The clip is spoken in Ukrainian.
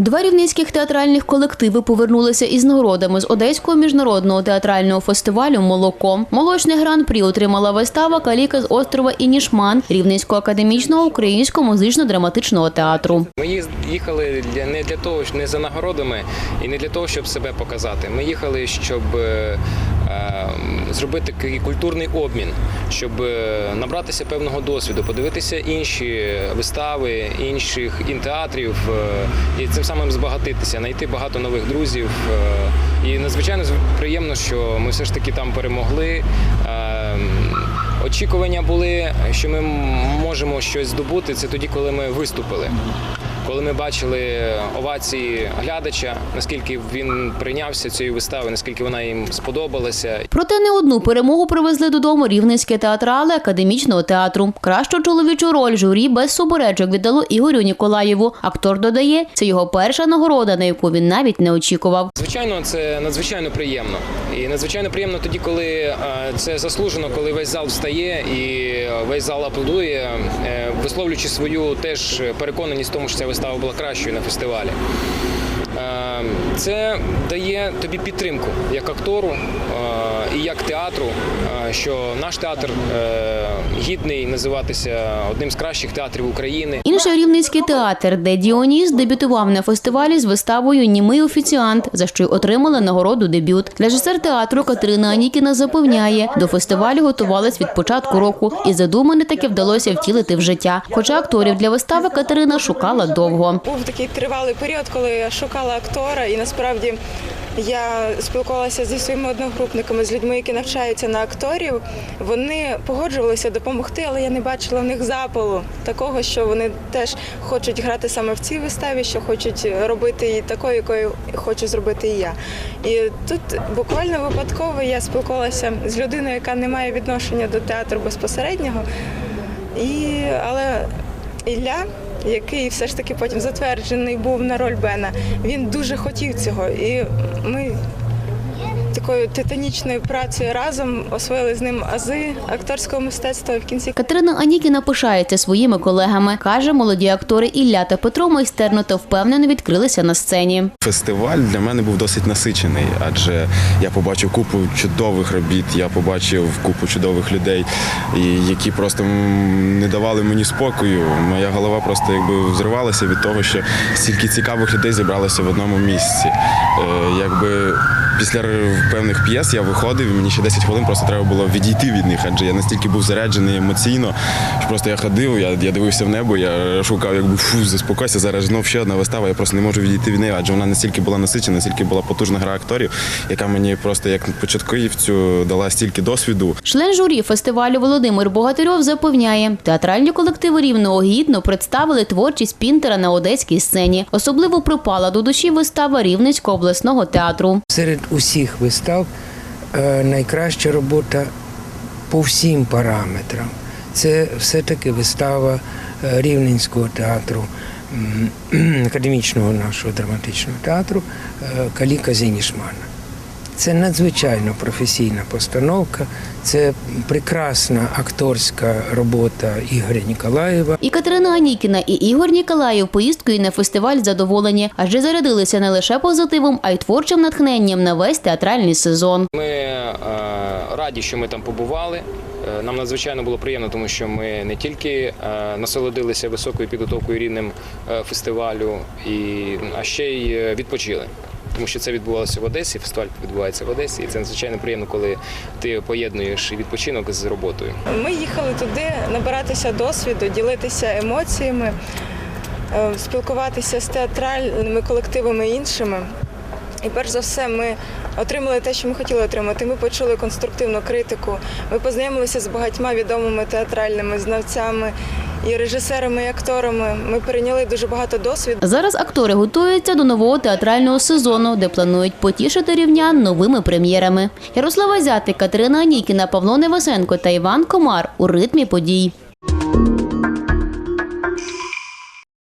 Два рівненських театральних колективи повернулися із нагородами з Одеського міжнародного театрального фестивалю Молоко. Молочний гран-прі отримала вистава Каліка з острова Інішман Рівненського академічного українського музично-драматичного театру. Ми їхали не для того, не за нагородами і не для того, щоб себе показати. Ми їхали, щоб е, зробити такий культурний обмін, щоб е, набратися певного досвіду, подивитися інші вистави, інших інтеатрів е, і цим самим збагатитися, знайти багато нових друзів. е, І надзвичайно приємно, що ми все ж таки там перемогли. Е, Очікування були, що ми можемо щось здобути. Це тоді, коли ми виступили. Коли ми бачили овації глядача, наскільки він прийнявся цією виставою, наскільки вона їм сподобалася. Проте не одну перемогу привезли додому рівненські театрали академічного театру. Кращу чоловічу роль журі без суперечок віддало Ігорю Ніколаєву. Актор додає, це його перша нагорода, на яку він навіть не очікував. Звичайно, це надзвичайно приємно. І надзвичайно приємно тоді, коли е, це заслужено, коли весь зал встає і е, весь зал аплодує, е, висловлюючи свою теж переконаність в тому, що ця вистава була кращою на фестивалі. Е, Це дає тобі підтримку як актору е, і як театру, що наш театр е, гідний називатися одним з кращих театрів України. Інший рівненський театр, де Діоніс дебютував на фестивалі з виставою Німий офіціант, за що й отримала нагороду дебют. Режисер театру Катерина Анікіна запевняє, до фестивалю готувалась від початку року, і задумане таки вдалося втілити в життя. Хоча акторів для вистави Катерина шукала довго. Був такий тривалий період, коли я шукала актора, і насправді я спілкувалася зі своїми одногрупниками, з людьми, які навчаються на акторів. Вони погоджувалися допомогти, але я не бачила в них запалу такого, що вони теж хочуть грати саме в цій виставі, що хочуть робити її такою, якою хочу зробити і я. І тут буквально випадково я спілкувалася з людиною, яка не має відношення до театру безпосереднього. І, але Ілля, який все ж таки потім затверджений був на роль Бена, він дуже хотів цього. І ми такою титанічною працею разом освоїли з ним ази акторського мистецтва в кінці Катерина Анікіна пишається своїми колегами. каже, молоді актори Ілля та Петро майстерно та впевнено відкрилися на сцені. Фестиваль для мене був досить насичений, адже я побачив купу чудових робіт, я побачив купу чудових людей, які просто не давали мені спокою. Моя голова просто якби взривалася від того, що стільки цікавих людей зібралося в одному місці. Е, якби після певних п'єс я виходив, і мені ще 10 хвилин просто треба було відійти від них, адже я настільки був заряджений емоційно, що просто я ходив, я, я дивився в небо, я шукав, якби фу, заспокойся, зараз знов ще одна вистава, я просто не можу відійти від неї, адже вона настільки була насичена, настільки була потужна гра акторів, яка мені просто як початківцю дала стільки досвіду. Член журі фестивалю Володимир Богатирьов запевняє, театральні колективи рівного гідно представили творчість Пінтера на одеській сцені. Особливо припала до душі вистава Рівненського обласного театру. Серед усіх вистав е, найкраща робота по всім параметрам. Це все-таки вистава е, Рівненського театру, академічного нашого драматичного театру е, Каліка Зінішмана. Це надзвичайно професійна постановка, це прекрасна акторська робота Ігоря Ніколаєва. І Катерина Анікіна, і Ігор Ніколаєв поїздкою на фестиваль задоволені, адже зарядилися не лише позитивом, а й творчим натхненням на весь театральний сезон. Ми е, раді, що ми там побували. Е, Нам надзвичайно було приємно, тому що ми не тільки е, насолодилися високою підготовкою рівнем фестивалю, і, а ще й відпочили. Тому що це відбувалося в Одесі, фестиваль відбувається в Одесі, і це надзвичайно приємно, коли ти поєднуєш відпочинок з роботою. Ми їхали туди набиратися досвіду, ділитися емоціями, е, спілкуватися з театральними колективами іншими. І перш за все, ми отримали те, що ми хотіли отримати. Ми почули конструктивну критику. Ми познайомилися з багатьма відомими театральними знавцями і режисерами, і акторами. Ми перейняли дуже багато досвіду. Зараз актори готуються до нового театрального сезону, де планують потішити рівнян новими прем'єрами. Ярослава Зяти, Катерина Анікіна, Павло Невасенко та Іван Комар у ритмі подій.